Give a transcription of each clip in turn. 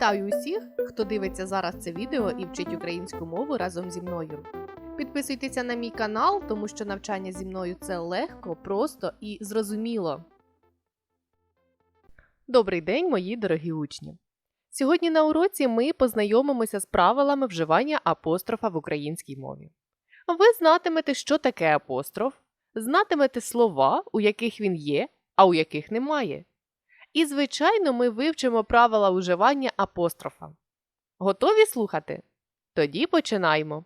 Вітаю усіх, хто дивиться зараз це відео і вчить українську мову разом зі мною. Підписуйтеся на мій канал, тому що навчання зі мною це легко, просто і зрозуміло. Добрий день, мої дорогі учні! Сьогодні на уроці ми познайомимося з правилами вживання апострофа в українській мові. Ви знатимете, що таке апостроф, знатимете слова, у яких він є, а у яких немає. І, звичайно, ми вивчимо правила уживання апострофа. Готові слухати? Тоді починаємо.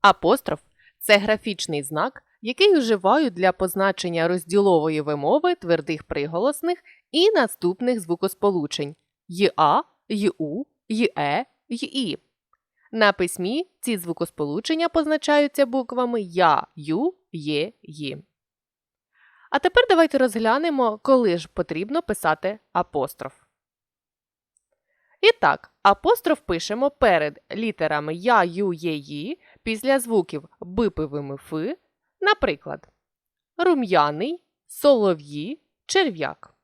Апостроф це графічний знак, який уживають для позначення розділової вимови твердих приголосних і наступних звукосполучень ЄА, ЄУ, ЄЕ, ЙІ. На письмі ці звукосполучення позначаються буквами Я, Ю, Є, Ї. А тепер давайте розглянемо, коли ж потрібно писати апостроф. І так, апостроф пишемо перед літерами Я, Ю, Є, Ї після звуків бипивими фи, наприклад, рум'яний, солов'ї, черв'як.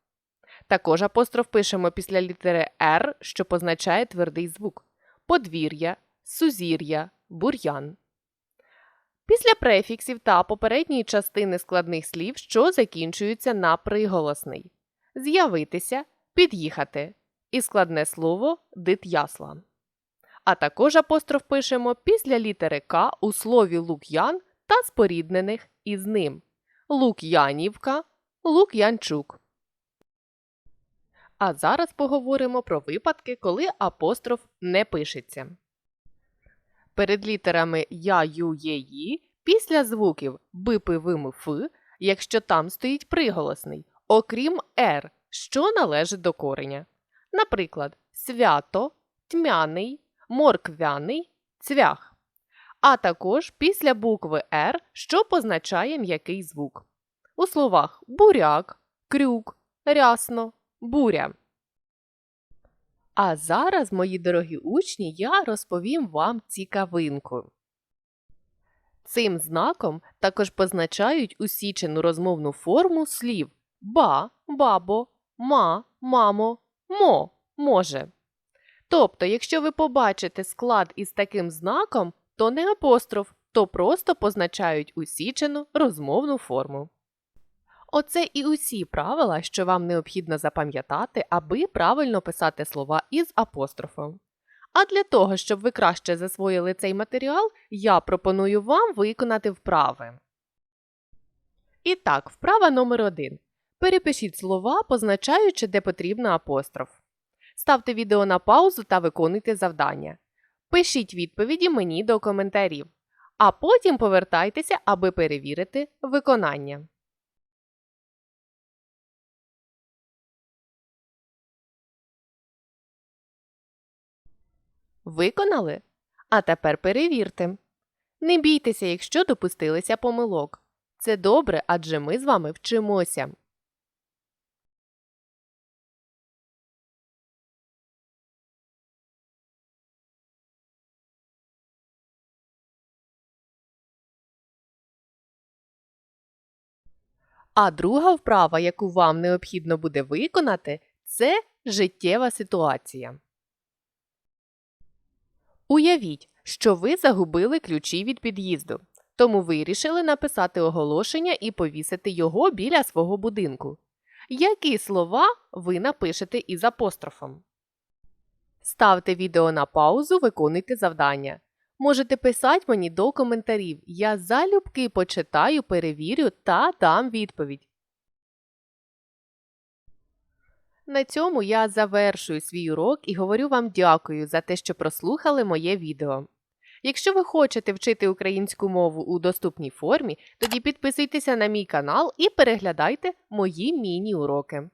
Також апостроф пишемо після літери Р, що позначає твердий звук, подвір'я, сузір'я, бур'ян. Після префіксів та попередньої частини складних слів, що закінчуються на приголосний. З'явитися, під'їхати і складне слово дит'ясла. А також апостроф пишемо після літери К у слові Лук'ян та споріднених із ним Лук'янівка, Лук'янчук. А зараз поговоримо про випадки, коли апостроф не пишеться. Перед літерами Я, Ю, Є, Ї після звуків Б, П, Ф, якщо там стоїть приголосний, окрім Р, що належить до кореня. Наприклад, свято, тьмяний, морквяний, цвях. А також після букви Р, що позначає м'який звук. У словах буряк, крюк, рясно, буря. А зараз, мої дорогі учні, я розповім вам цікавинку. Цим знаком також позначають усічену розмовну форму слів ба, бабо, ма, мамо, мо, може. Тобто, якщо ви побачите склад із таким знаком, то не апостроф, то просто позначають усічену розмовну форму. Оце і усі правила, що вам необхідно запам'ятати, аби правильно писати слова із апострофом. А для того, щоб ви краще засвоїли цей матеріал, я пропоную вам виконати вправи. І так, вправа номер 1 Перепишіть слова, позначаючи, де потрібно апостроф. Ставте відео на паузу та виконуйте завдання. Пишіть відповіді мені до коментарів, а потім повертайтеся, аби перевірити виконання. Виконали? А тепер перевірте. Не бійтеся, якщо допустилися помилок. Це добре, адже ми з вами вчимося. А друга вправа, яку вам необхідно буде виконати, це життєва ситуація. Уявіть, що ви загубили ключі від під'їзду, тому вирішили написати оголошення і повісити його біля свого будинку. Які слова ви напишете із апострофом? Ставте відео на паузу, виконуйте завдання. Можете писати мені до коментарів. Я залюбки почитаю, перевірю та дам відповідь. На цьому я завершую свій урок і говорю вам дякую за те, що прослухали моє відео. Якщо ви хочете вчити українську мову у доступній формі, тоді підписуйтеся на мій канал і переглядайте мої міні-уроки.